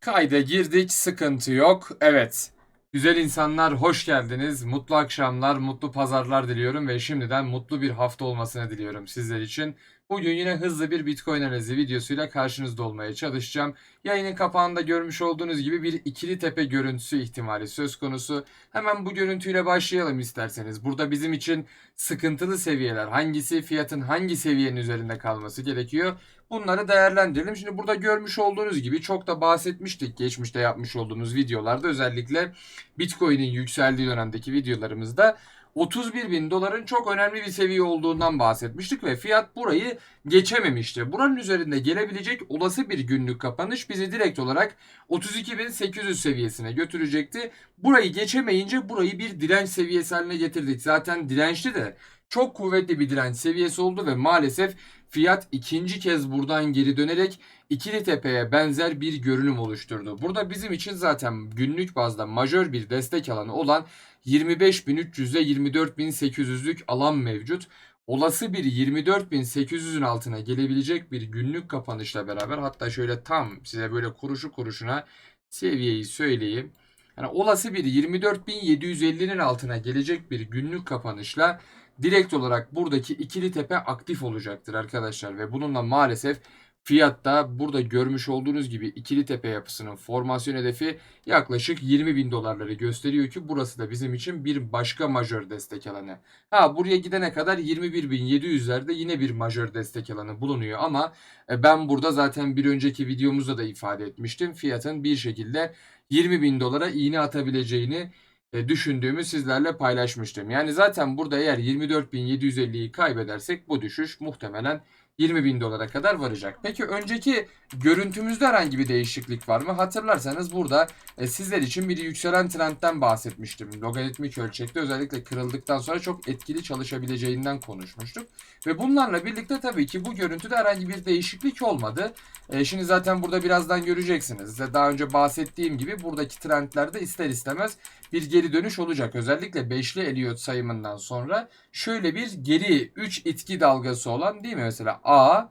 Kayda girdik, sıkıntı yok. Evet. Güzel insanlar hoş geldiniz. Mutlu akşamlar, mutlu pazarlar diliyorum ve şimdiden mutlu bir hafta olmasını diliyorum sizler için. Bugün yine hızlı bir Bitcoin analizi videosuyla karşınızda olmaya çalışacağım. Yayının kapağında görmüş olduğunuz gibi bir ikili tepe görüntüsü ihtimali söz konusu. Hemen bu görüntüyle başlayalım isterseniz. Burada bizim için sıkıntılı seviyeler hangisi, fiyatın hangi seviyenin üzerinde kalması gerekiyor? Bunları değerlendirelim. Şimdi burada görmüş olduğunuz gibi çok da bahsetmiştik geçmişte yapmış olduğumuz videolarda özellikle Bitcoin'in yükseldiği dönemdeki videolarımızda 31 bin doların çok önemli bir seviye olduğundan bahsetmiştik ve fiyat burayı geçememişti. Buranın üzerinde gelebilecek olası bir günlük kapanış bizi direkt olarak 32.800 seviyesine götürecekti. Burayı geçemeyince burayı bir direnç seviyesi haline getirdik. Zaten dirençli de çok kuvvetli bir direnç seviyesi oldu ve maalesef fiyat ikinci kez buradan geri dönerek ikili tepeye benzer bir görünüm oluşturdu. Burada bizim için zaten günlük bazda majör bir destek alanı olan 25.300 ile 24.800'lük alan mevcut. Olası bir 24.800'ün altına gelebilecek bir günlük kapanışla beraber hatta şöyle tam size böyle kuruşu kuruşuna seviyeyi söyleyeyim. Yani olası bir 24.750'nin altına gelecek bir günlük kapanışla direkt olarak buradaki ikili tepe aktif olacaktır arkadaşlar ve bununla maalesef fiyatta burada görmüş olduğunuz gibi ikili tepe yapısının formasyon hedefi yaklaşık 20 bin dolarları gösteriyor ki burası da bizim için bir başka majör destek alanı. Ha buraya gidene kadar 21.700'lerde yine bir majör destek alanı bulunuyor ama e, ben burada zaten bir önceki videomuzda da ifade etmiştim. Fiyatın bir şekilde 20 bin dolara iğne atabileceğini düşündüğümü sizlerle paylaşmıştım. Yani zaten burada eğer 24.750'yi kaybedersek bu düşüş muhtemelen 20 bin dolara kadar varacak. Peki önceki görüntümüzde herhangi bir değişiklik var mı? Hatırlarsanız burada e, sizler için bir yükselen trendten bahsetmiştim. Logaritmik ölçekte özellikle kırıldıktan sonra çok etkili çalışabileceğinden konuşmuştuk. Ve bunlarla birlikte tabii ki bu görüntüde herhangi bir değişiklik olmadı. E, şimdi zaten burada birazdan göreceksiniz. Daha önce bahsettiğim gibi buradaki trendlerde ister istemez bir geri dönüş olacak. Özellikle beşli Elliot sayımından sonra şöyle bir geri 3 itki dalgası olan değil mi mesela A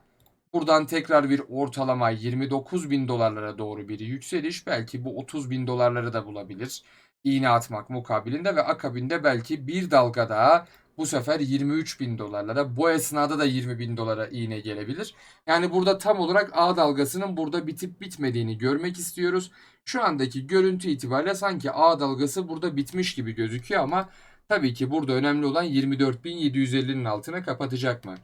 buradan tekrar bir ortalama 29 bin dolarlara doğru bir yükseliş belki bu 30 bin dolarları da bulabilir. İğne atmak mukabilinde ve akabinde belki bir dalga daha bu sefer 23 bin dolarlara bu esnada da 20 bin dolara iğne gelebilir. Yani burada tam olarak A dalgasının burada bitip bitmediğini görmek istiyoruz. Şu andaki görüntü itibariyle sanki A dalgası burada bitmiş gibi gözüküyor ama tabii ki burada önemli olan 24.750'nin altına kapatacak mı?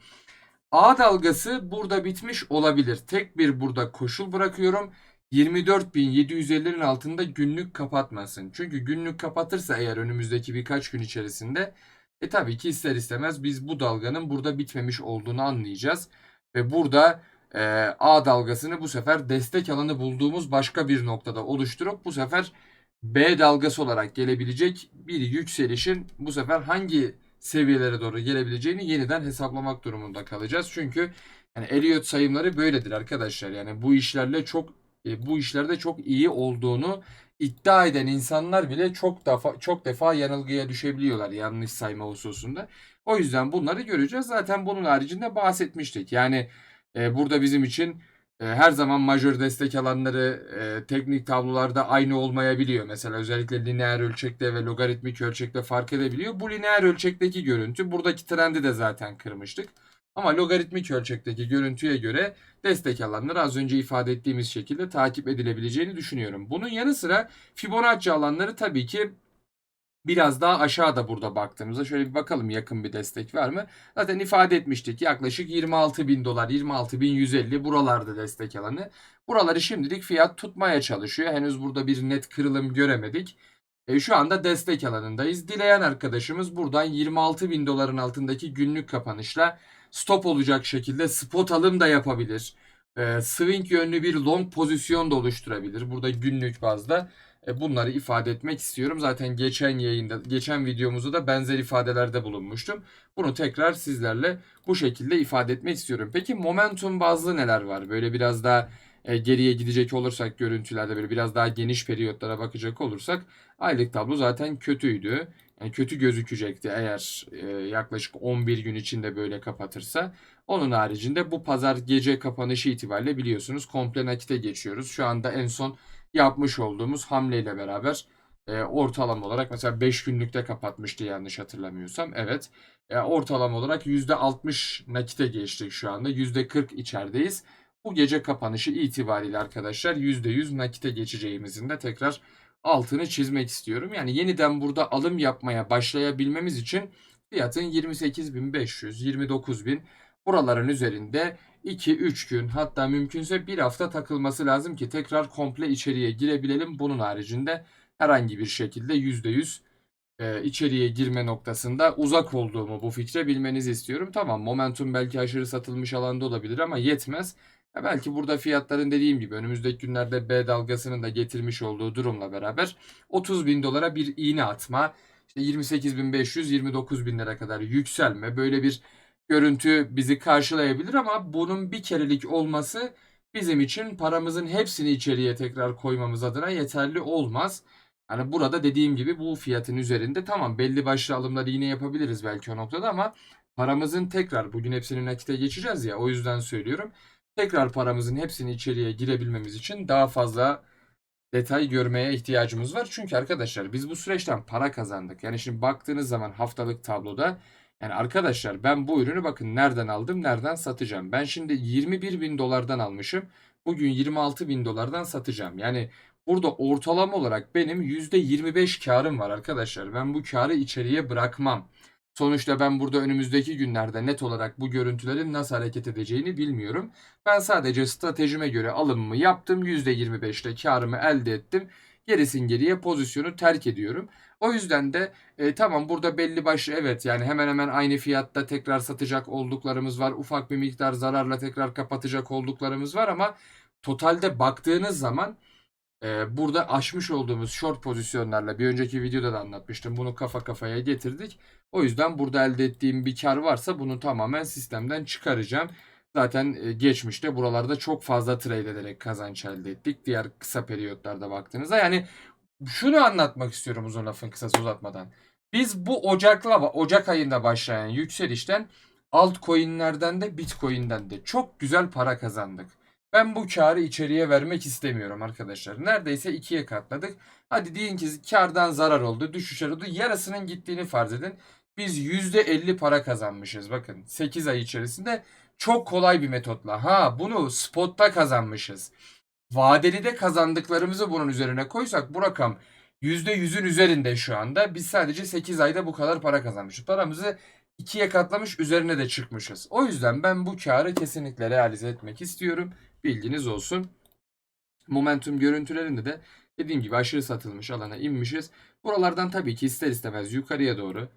A dalgası burada bitmiş olabilir. Tek bir burada koşul bırakıyorum. 24.750'nin altında günlük kapatmasın. Çünkü günlük kapatırsa eğer önümüzdeki birkaç gün içerisinde e tabii ki ister istemez biz bu dalganın burada bitmemiş olduğunu anlayacağız. Ve burada e, A dalgasını bu sefer destek alanı bulduğumuz başka bir noktada oluşturup bu sefer B dalgası olarak gelebilecek bir yükselişin bu sefer hangi seviyelere doğru gelebileceğini yeniden hesaplamak durumunda kalacağız. Çünkü yani Elliot sayımları böyledir arkadaşlar. Yani bu işlerle çok e, bu işlerde çok iyi olduğunu iddia eden insanlar bile çok defa çok defa yanılgıya düşebiliyorlar yanlış sayma hususunda. O yüzden bunları göreceğiz. Zaten bunun haricinde bahsetmiştik. Yani e, burada bizim için e, her zaman majör destek alanları e, teknik tablolarda aynı olmayabiliyor. Mesela özellikle lineer ölçekte ve logaritmik ölçekte fark edebiliyor. Bu lineer ölçekteki görüntü buradaki trendi de zaten kırmıştık. Ama logaritmik ölçekteki görüntüye göre destek alanları az önce ifade ettiğimiz şekilde takip edilebileceğini düşünüyorum. Bunun yanı sıra Fibonacci alanları tabii ki biraz daha aşağıda burada baktığımızda şöyle bir bakalım yakın bir destek var mı? Zaten ifade etmiştik yaklaşık 26 bin dolar 26 bin 150 buralarda destek alanı. Buraları şimdilik fiyat tutmaya çalışıyor. Henüz burada bir net kırılım göremedik. E, şu anda destek alanındayız. Dileyen arkadaşımız buradan 26 bin doların altındaki günlük kapanışla stop olacak şekilde spot alım da yapabilir. E, swing yönlü bir long pozisyon da oluşturabilir. Burada günlük bazda e, bunları ifade etmek istiyorum. Zaten geçen yayında, geçen videomuzda da benzer ifadelerde bulunmuştum. Bunu tekrar sizlerle bu şekilde ifade etmek istiyorum. Peki momentum bazlı neler var? Böyle biraz daha e, geriye gidecek olursak görüntülerde böyle biraz daha geniş periyotlara bakacak olursak aylık tablo zaten kötüydü. Kötü gözükecekti eğer e, yaklaşık 11 gün içinde böyle kapatırsa. Onun haricinde bu pazar gece kapanışı itibariyle biliyorsunuz komple nakite geçiyoruz. Şu anda en son yapmış olduğumuz hamleyle beraber e, ortalama olarak mesela 5 günlükte kapatmıştı yanlış hatırlamıyorsam. Evet. E, ortalama olarak %60 nakite geçtik şu anda. %40 içerideyiz. Bu gece kapanışı itibariyle arkadaşlar %100 nakite geçeceğimizin de tekrar altını çizmek istiyorum. Yani yeniden burada alım yapmaya başlayabilmemiz için fiyatın 28.500, 29.000 buraların üzerinde 2-3 gün hatta mümkünse bir hafta takılması lazım ki tekrar komple içeriye girebilelim. Bunun haricinde herhangi bir şekilde %100 e, içeriye girme noktasında uzak olduğumu bu fikre bilmenizi istiyorum. Tamam momentum belki aşırı satılmış alanda olabilir ama yetmez. Ya belki burada fiyatların dediğim gibi önümüzdeki günlerde B dalgasının da getirmiş olduğu durumla beraber 30 bin dolara bir iğne atma, işte 28.500 29 binlere kadar yükselme böyle bir görüntü bizi karşılayabilir ama bunun bir kerelik olması bizim için paramızın hepsini içeriye tekrar koymamız adına yeterli olmaz. Hani burada dediğim gibi bu fiyatın üzerinde tamam belli başlı alımları yine yapabiliriz belki o noktada ama paramızın tekrar bugün hepsini nakite geçeceğiz ya o yüzden söylüyorum. Tekrar paramızın hepsini içeriye girebilmemiz için daha fazla detay görmeye ihtiyacımız var. Çünkü arkadaşlar biz bu süreçten para kazandık. Yani şimdi baktığınız zaman haftalık tabloda yani arkadaşlar ben bu ürünü bakın nereden aldım nereden satacağım. Ben şimdi 21 bin dolardan almışım. Bugün 26 bin dolardan satacağım. Yani burada ortalama olarak benim %25 karım var arkadaşlar. Ben bu karı içeriye bırakmam. Sonuçta ben burada önümüzdeki günlerde net olarak bu görüntülerin nasıl hareket edeceğini bilmiyorum. Ben sadece stratejime göre alımımı yaptım. %25'te karımı elde ettim. Gerisin geriye pozisyonu terk ediyorum. O yüzden de e, tamam burada belli başlı evet yani hemen hemen aynı fiyatta tekrar satacak olduklarımız var. Ufak bir miktar zararla tekrar kapatacak olduklarımız var ama totalde baktığınız zaman e, burada aşmış olduğumuz short pozisyonlarla bir önceki videoda da anlatmıştım. Bunu kafa kafaya getirdik. O yüzden burada elde ettiğim bir kar varsa bunu tamamen sistemden çıkaracağım. Zaten e, geçmişte buralarda çok fazla trade ederek kazanç elde ettik. Diğer kısa periyotlarda baktığınızda yani şunu anlatmak istiyorum uzun lafın kısası uzatmadan. Biz bu Ocak'la Ocak ayında başlayan yükselişten altcoin'lerden de Bitcoin'den de çok güzel para kazandık. Ben bu karı içeriye vermek istemiyorum arkadaşlar. Neredeyse ikiye katladık. Hadi deyin ki kardan zarar oldu, düşüş oldu. Yarısının gittiğini farz edin. Biz %50 para kazanmışız. Bakın 8 ay içerisinde çok kolay bir metotla. Ha bunu spotta kazanmışız. Vadeli de kazandıklarımızı bunun üzerine koysak bu rakam %100'ün üzerinde şu anda. Biz sadece 8 ayda bu kadar para kazanmışız. Paramızı ikiye katlamış üzerine de çıkmışız. O yüzden ben bu karı kesinlikle realize etmek istiyorum. Bilginiz olsun. Momentum görüntülerinde de dediğim gibi aşırı satılmış alana inmişiz. Buralardan tabii ki ister istemez yukarıya doğru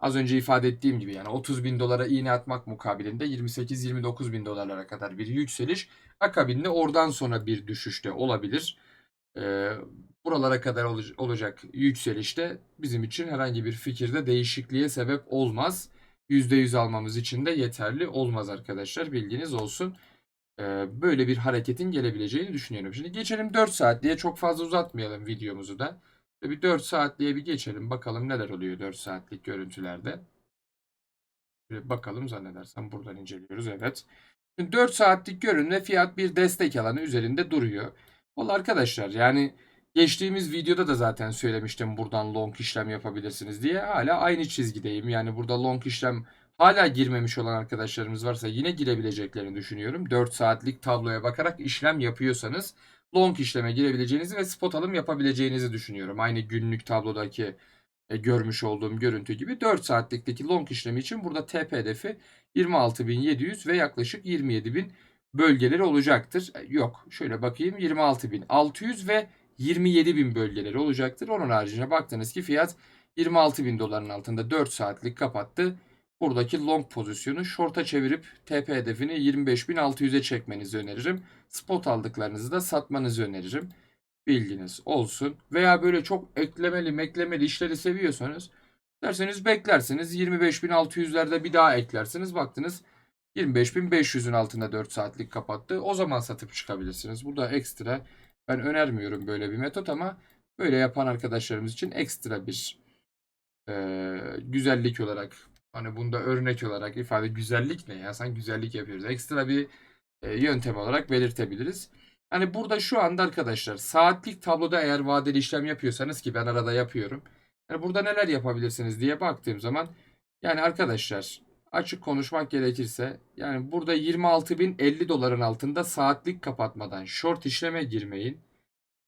az önce ifade ettiğim gibi yani 30 bin dolara iğne atmak mukabilinde 28-29 bin dolarlara kadar bir yükseliş akabinde oradan sonra bir düşüşte olabilir. Ee, buralara kadar ol- olacak yükselişte bizim için herhangi bir fikirde değişikliğe sebep olmaz. %100 almamız için de yeterli olmaz arkadaşlar bilginiz olsun. Ee, böyle bir hareketin gelebileceğini düşünüyorum. Şimdi geçelim 4 saatliğe çok fazla uzatmayalım videomuzu da. Bir 4 saatliğe bir geçelim bakalım neler oluyor 4 saatlik görüntülerde. Bir bakalım zannedersem buradan inceliyoruz evet. Şimdi 4 saatlik görünme fiyat bir destek alanı üzerinde duruyor. Valla arkadaşlar yani geçtiğimiz videoda da zaten söylemiştim buradan long işlem yapabilirsiniz diye. Hala aynı çizgideyim. Yani burada long işlem hala girmemiş olan arkadaşlarımız varsa yine girebileceklerini düşünüyorum. 4 saatlik tabloya bakarak işlem yapıyorsanız long işleme girebileceğinizi ve spot alım yapabileceğinizi düşünüyorum. Aynı günlük tablodaki e, görmüş olduğum görüntü gibi 4 saatlikteki long işlemi için burada TP hedefi 26.700 ve yaklaşık 27.000 bölgeleri olacaktır. E, Yok şöyle bakayım 26.600 ve 27.000 bölgeleri olacaktır. Onun haricinde baktınız ki fiyat 26.000 doların altında 4 saatlik kapattı. Buradaki long pozisyonu short'a çevirip TP hedefini 25.600'e çekmenizi öneririm. Spot aldıklarınızı da satmanızı öneririm. Bilginiz olsun. Veya böyle çok eklemeli meklemeli işleri seviyorsanız derseniz beklersiniz 25.600'lerde bir daha eklersiniz. Baktınız 25.500'ün altında 4 saatlik kapattı. O zaman satıp çıkabilirsiniz. Burada ekstra ben önermiyorum böyle bir metot ama böyle yapan arkadaşlarımız için ekstra bir Ee, güzellik olarak hani bunda örnek olarak ifade güzellik ne ya sen güzellik yapıyoruz. Ekstra bir e, yöntem olarak belirtebiliriz. Hani burada şu anda arkadaşlar saatlik tabloda eğer vadeli işlem yapıyorsanız ki ben arada yapıyorum. Yani burada neler yapabilirsiniz diye baktığım zaman yani arkadaşlar açık konuşmak gerekirse yani burada 26.050 doların altında saatlik kapatmadan short işleme girmeyin.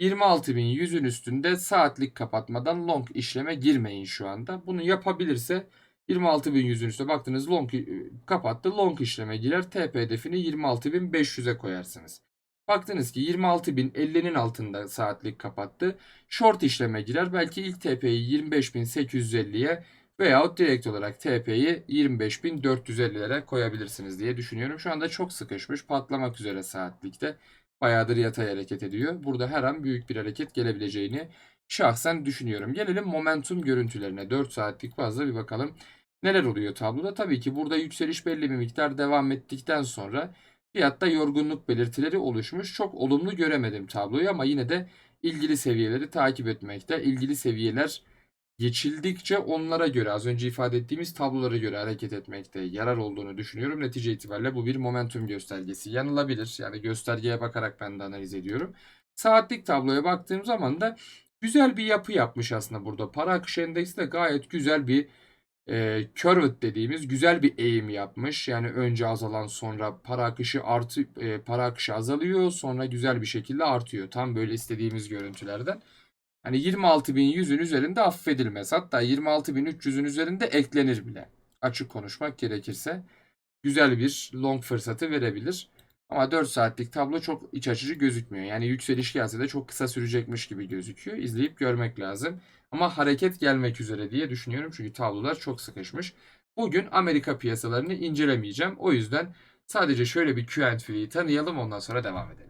26.100'ün üstünde saatlik kapatmadan long işleme girmeyin şu anda. Bunu yapabilirse 26.100'ün üstüne baktınız long e, kapattı. Long işleme girer. TP hedefini 26.500'e koyarsınız. Baktınız ki 26.050'nin altında saatlik kapattı. Short işleme girer. Belki ilk TP'yi 25.850'ye veyahut direkt olarak TP'yi 25.450'lere koyabilirsiniz diye düşünüyorum. Şu anda çok sıkışmış. Patlamak üzere saatlikte. Bayağıdır yatay hareket ediyor. Burada her an büyük bir hareket gelebileceğini şahsen düşünüyorum. Gelelim momentum görüntülerine. 4 saatlik fazla bir bakalım. Neler oluyor tabloda? Tabii ki burada yükseliş belli bir miktar devam ettikten sonra fiyatta yorgunluk belirtileri oluşmuş. Çok olumlu göremedim tabloyu ama yine de ilgili seviyeleri takip etmekte. İlgili seviyeler geçildikçe onlara göre az önce ifade ettiğimiz tablolara göre hareket etmekte yarar olduğunu düşünüyorum. Netice itibariyle bu bir momentum göstergesi. Yanılabilir. Yani göstergeye bakarak ben de analiz ediyorum. Saatlik tabloya baktığım zaman da güzel bir yapı yapmış aslında burada. Para akışı endeksi de gayet güzel bir e, curved dediğimiz güzel bir eğim yapmış. Yani önce azalan sonra para akışı artı e, para akışı azalıyor sonra güzel bir şekilde artıyor. Tam böyle istediğimiz görüntülerden. Hani 26.100'ün üzerinde affedilmez. Hatta 26.300'ün üzerinde eklenir bile. Açık konuşmak gerekirse. Güzel bir long fırsatı verebilir. Ama 4 saatlik tablo çok iç açıcı gözükmüyor. Yani yükseliş gelse de çok kısa sürecekmiş gibi gözüküyor. İzleyip görmek lazım. Ama hareket gelmek üzere diye düşünüyorum. Çünkü tablolar çok sıkışmış. Bugün Amerika piyasalarını incelemeyeceğim. O yüzden sadece şöyle bir Q&A'yi tanıyalım ondan sonra devam edelim.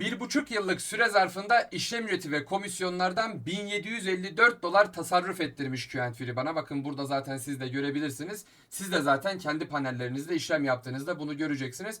Bir buçuk yıllık süre zarfında işlem ücreti ve komisyonlardan 1754 dolar tasarruf ettirmiş Q&Fury bana. Bakın burada zaten siz de görebilirsiniz. Siz de zaten kendi panellerinizde işlem yaptığınızda bunu göreceksiniz.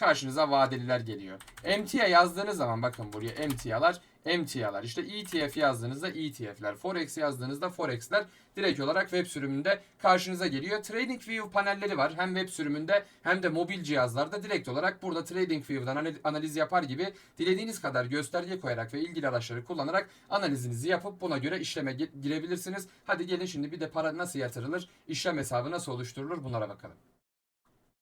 karşınıza vadeliler geliyor. MTA yazdığınız zaman bakın buraya emtialar emtialar. İşte ETF yazdığınızda ETF'ler, Forex yazdığınızda Forex'ler direkt olarak web sürümünde karşınıza geliyor. TradingView panelleri var. Hem web sürümünde hem de mobil cihazlarda direkt olarak burada TradingView'dan analiz yapar gibi dilediğiniz kadar gösterge koyarak ve ilgili araçları kullanarak analizinizi yapıp buna göre işleme girebilirsiniz. Hadi gelin şimdi bir de para nasıl yatırılır, işlem hesabı nasıl oluşturulur bunlara bakalım.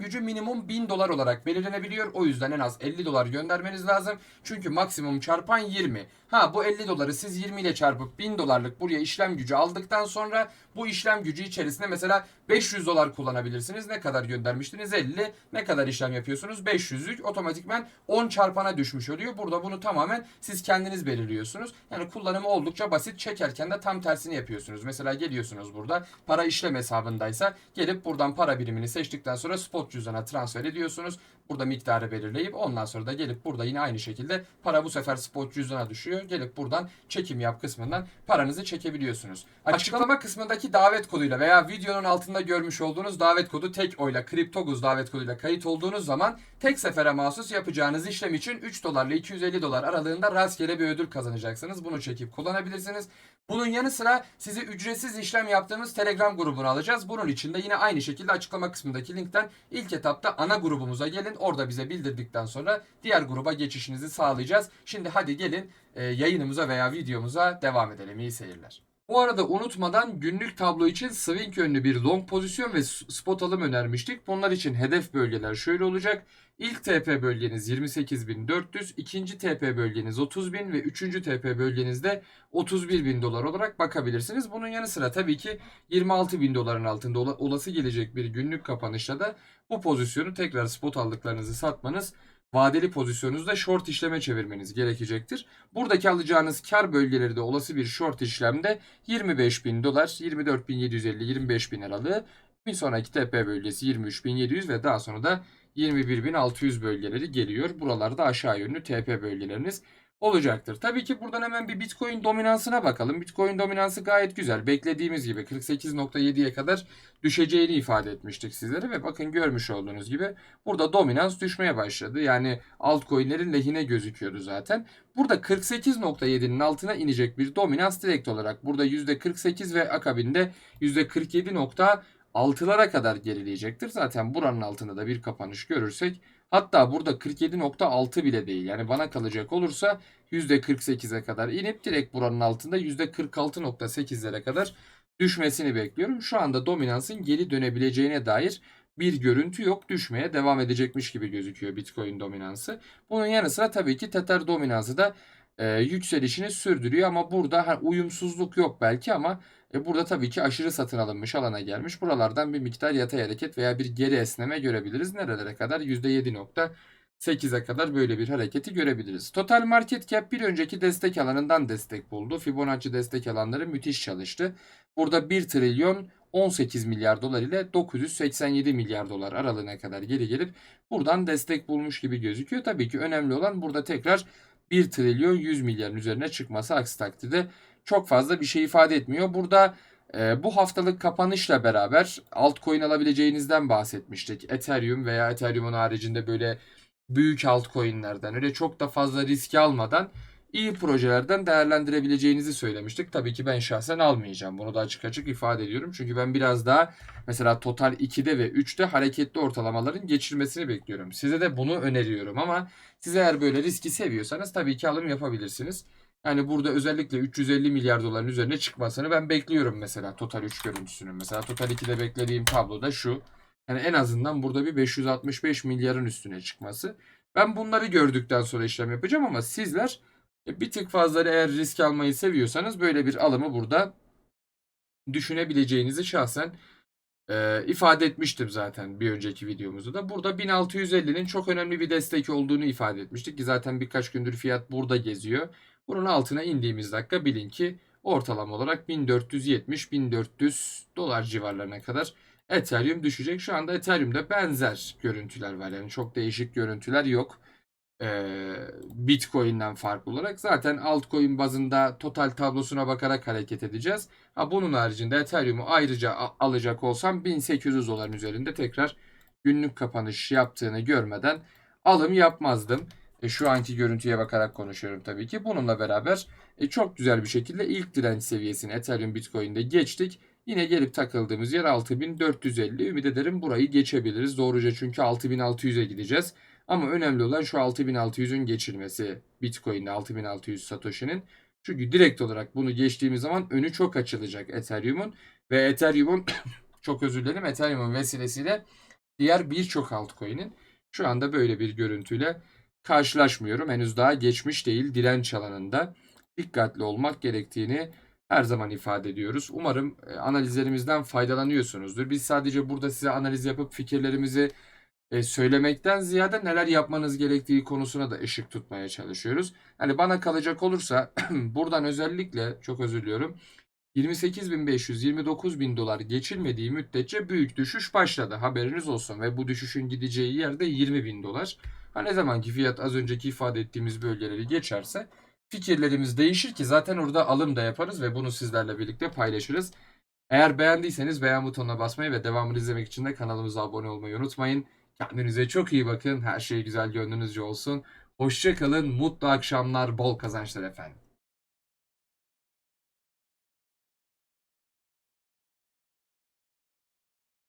gücü minimum 1000 dolar olarak belirlenebiliyor. O yüzden en az 50 dolar göndermeniz lazım. Çünkü maksimum çarpan 20. Ha bu 50 doları siz 20 ile çarpıp 1000 dolarlık buraya işlem gücü aldıktan sonra bu işlem gücü içerisinde mesela 500 dolar kullanabilirsiniz. Ne kadar göndermiştiniz? 50. Ne kadar işlem yapıyorsunuz? 500'lük otomatikmen 10 çarpana düşmüş oluyor. Burada bunu tamamen siz kendiniz belirliyorsunuz. Yani kullanımı oldukça basit. Çekerken de tam tersini yapıyorsunuz. Mesela geliyorsunuz burada para işlem hesabındaysa gelip buradan para birimini seçtikten sonra spot cüzdana transfer ediyorsunuz. Burada miktarı belirleyip ondan sonra da gelip burada yine aynı şekilde para bu sefer spot cüzdana düşüyor. Gelip buradan çekim yap kısmından paranızı çekebiliyorsunuz. Açıklama kısmındaki davet koduyla veya videonun altında görmüş olduğunuz davet kodu tek oyla kriptoguz davet koduyla kayıt olduğunuz zaman tek sefere mahsus yapacağınız işlem için 3 dolarla 250 dolar aralığında rastgele bir ödül kazanacaksınız. Bunu çekip kullanabilirsiniz. Bunun yanı sıra sizi ücretsiz işlem yaptığımız Telegram grubuna alacağız. Bunun için de yine aynı şekilde açıklama kısmındaki linkten ilk etapta ana grubumuza gelin. Orada bize bildirdikten sonra diğer gruba geçişinizi sağlayacağız. Şimdi hadi gelin e, yayınımıza veya videomuza devam edelim. İyi seyirler. Bu arada unutmadan günlük tablo için swing yönlü bir long pozisyon ve spot alım önermiştik. Bunlar için hedef bölgeler şöyle olacak. İlk TP bölgeniz 28.400, ikinci TP bölgeniz 30.000 ve üçüncü TP bölgenizde 31.000 dolar olarak bakabilirsiniz. Bunun yanı sıra tabii ki 26.000 doların altında ola- olası gelecek bir günlük kapanışta da bu pozisyonu tekrar spot aldıklarınızı satmanız vadeli pozisyonunuzda short işleme çevirmeniz gerekecektir. Buradaki alacağınız kar bölgeleri de olası bir short işlemde 25.000 dolar, 24.750-25.000 aralığı, bir sonraki tepe bölgesi 23.700 ve daha sonra da 21.600 bölgeleri geliyor. Buralarda aşağı yönlü TP bölgeleriniz olacaktır. Tabii ki buradan hemen bir Bitcoin dominansına bakalım. Bitcoin dominansı gayet güzel. Beklediğimiz gibi 48.7'ye kadar düşeceğini ifade etmiştik sizlere ve bakın görmüş olduğunuz gibi burada dominans düşmeye başladı. Yani altcoin'lerin lehine gözüküyordu zaten. Burada 48.7'nin altına inecek bir dominans direkt olarak burada %48 ve akabinde %47.6'lara kadar gerileyecektir. Zaten buranın altında da bir kapanış görürsek hatta burada 47.6 bile değil. Yani bana kalacak olursa %48'e kadar inip direkt buranın altında %46.8'lere kadar düşmesini bekliyorum. Şu anda dominansın geri dönebileceğine dair bir görüntü yok. Düşmeye devam edecekmiş gibi gözüküyor Bitcoin dominansı. Bunun yanı sıra tabii ki Tether dominansı da e, yükselişini sürdürüyor ama burada ha, uyumsuzluk yok belki ama e, burada tabii ki aşırı satın alınmış alana gelmiş. Buralardan bir miktar yatay hareket veya bir geri esneme görebiliriz. Nerelere kadar? %7.8'e kadar böyle bir hareketi görebiliriz. Total market cap bir önceki destek alanından destek buldu. Fibonacci destek alanları müthiş çalıştı. Burada 1 trilyon 18 milyar dolar ile 987 milyar dolar aralığına kadar geri gelip buradan destek bulmuş gibi gözüküyor. Tabii ki önemli olan burada tekrar 1 trilyon 100 milyarın üzerine çıkması aksi takdirde çok fazla bir şey ifade etmiyor. Burada e, bu haftalık kapanışla beraber altcoin alabileceğinizden bahsetmiştik. Ethereum veya Ethereum'un haricinde böyle büyük altcoin'lerden öyle çok da fazla risk almadan iyi projelerden değerlendirebileceğinizi söylemiştik. Tabii ki ben şahsen almayacağım. Bunu da açık açık ifade ediyorum. Çünkü ben biraz daha mesela total 2'de ve 3'te hareketli ortalamaların geçirmesini bekliyorum. Size de bunu öneriyorum ama siz eğer böyle riski seviyorsanız tabii ki alım yapabilirsiniz. Yani burada özellikle 350 milyar doların üzerine çıkmasını ben bekliyorum mesela Total 3 görüntüsünün. Mesela Total 2'de beklediğim tablo da şu. Yani en azından burada bir 565 milyarın üstüne çıkması. Ben bunları gördükten sonra işlem yapacağım ama sizler e, bir tık fazla eğer risk almayı seviyorsanız böyle bir alımı burada düşünebileceğinizi şahsen e, ifade etmiştim zaten bir önceki videomuzda da. Burada 1650'nin çok önemli bir destek olduğunu ifade etmiştik ki zaten birkaç gündür fiyat burada geziyor. Bunun altına indiğimiz dakika bilin ki ortalama olarak 1470-1400 dolar civarlarına kadar Ethereum düşecek. Şu anda Ethereum'da benzer görüntüler var. Yani çok değişik görüntüler yok. Ee, Bitcoin'den farklı olarak zaten altcoin bazında total tablosuna bakarak hareket edeceğiz. Ha, bunun haricinde Ethereum'u ayrıca alacak olsam 1800 doların üzerinde tekrar günlük kapanış yaptığını görmeden alım yapmazdım. E, şu anki görüntüye bakarak konuşuyorum tabii ki. Bununla beraber e, çok güzel bir şekilde ilk direnç seviyesini Ethereum Bitcoin'de geçtik. Yine gelip takıldığımız yer 6450. Ümit ederim burayı geçebiliriz. Doğruca çünkü 6600'e gideceğiz. Ama önemli olan şu 6600'ün geçilmesi Bitcoin'de 6600 Satoshi'nin. Çünkü direkt olarak bunu geçtiğimiz zaman önü çok açılacak Ethereum'un ve Ethereum'un çok özür dilerim Ethereum'un vesilesiyle diğer birçok altcoin'in şu anda böyle bir görüntüyle karşılaşmıyorum. Henüz daha geçmiş değil direnç alanında dikkatli olmak gerektiğini her zaman ifade ediyoruz. Umarım e, analizlerimizden faydalanıyorsunuzdur. Biz sadece burada size analiz yapıp fikirlerimizi e, söylemekten ziyade neler yapmanız gerektiği konusuna da ışık tutmaya çalışıyoruz. Yani bana kalacak olursa buradan özellikle çok özür diliyorum. 28.500-29.000 dolar geçilmediği müddetçe büyük düşüş başladı. Haberiniz olsun ve bu düşüşün gideceği yerde 20.000 dolar. Ha ne zaman ki fiyat az önceki ifade ettiğimiz bölgeleri geçerse fikirlerimiz değişir ki zaten orada alım da yaparız ve bunu sizlerle birlikte paylaşırız. Eğer beğendiyseniz beğen butonuna basmayı ve devamını izlemek için de kanalımıza abone olmayı unutmayın. Kendinize çok iyi bakın. Her şey güzel gönlünüzce olsun. Hoşçakalın. Mutlu akşamlar. Bol kazançlar efendim.